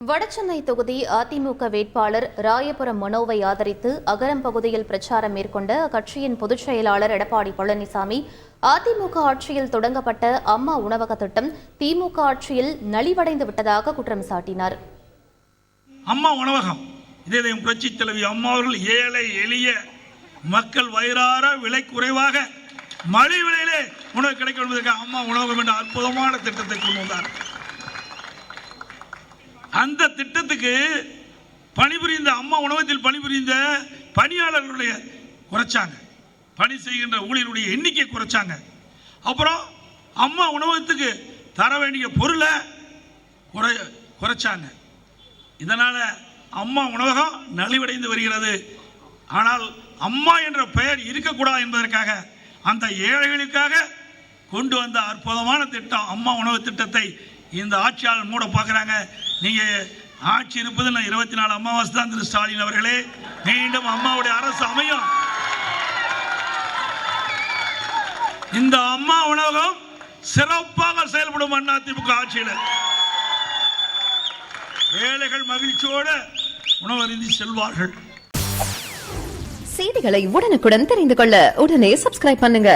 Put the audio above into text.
வடசென்னை தொகுதி அதிமுக வேட்பாளர் ராயபுரம் மனோவை ஆதரித்து அகரம் பகுதியில் பிரச்சாரம் மேற்கொண்ட அக்கட்சியின் பொதுச் செயலாளர் எடப்பாடி பழனிசாமி அதிமுக ஆட்சியில் தொடங்கப்பட்ட அம்மா உணவக திட்டம் திமுக ஆட்சியில் நலிவடைந்து விட்டதாக குற்றம் சாட்டினார். அம்மா உணவகம். இதே புரட்சி தலைவி அம்மா அவர்கள் ஏழை எளிய மக்கள் வயிறார விலை குறைவாக மலிவிலையிலே உணவு கிடைக்க என்பதற்காக அம்மா உணவகம் என்ற அற்புதமான திட்டத்தை கொண்டு வந்தார். அந்த திட்டத்துக்கு பணிபுரிந்த அம்மா உணவகத்தில் பணிபுரிந்த பணியாளர்களுடைய குறைச்சாங்க. பணி செய்கின்ற ஊழியருடைய எண்ணிக்கை குறைச்சாங்க. அப்புறம் அம்மா உணவகத்துக்கு தர வேண்டிய பொருளை குறை குறைச்சாங்க. இதனால் அம்மா உணவகம் நலிவடைந்து வருகிறது. ஆனால் அம்மா என்ற பெயர் இருக்கக்கூடாது என்பதற்காக அந்த ஏழைகளுக்காக கொண்டு வந்த அற்புதமான திட்டம் அம்மா உணவு திட்டத்தை இந்த ஆட்சியாளர் மூட பார்க்குறாங்க. நீங்கள் ஆட்சி இருப்பது நான் இருபத்தி நாலு அமாவாசை தான் திரு ஸ்டாலின் அவர்களே. மீண்டும் அம்மாவுடைய அரசு அமையும். இந்த அம்மா உணவகம் சிறப்பாக செயல்படும் அதிமுக ஆட்சியில். ஏழைகள் மகிழ்ச்சியோடு உணவருந்தி செல்வார்கள். செய்திகளை உடனுக்குடன் தெரிந்து கொள்ள உடனே சப்ஸ்கிரைப் பண்ணுங்க.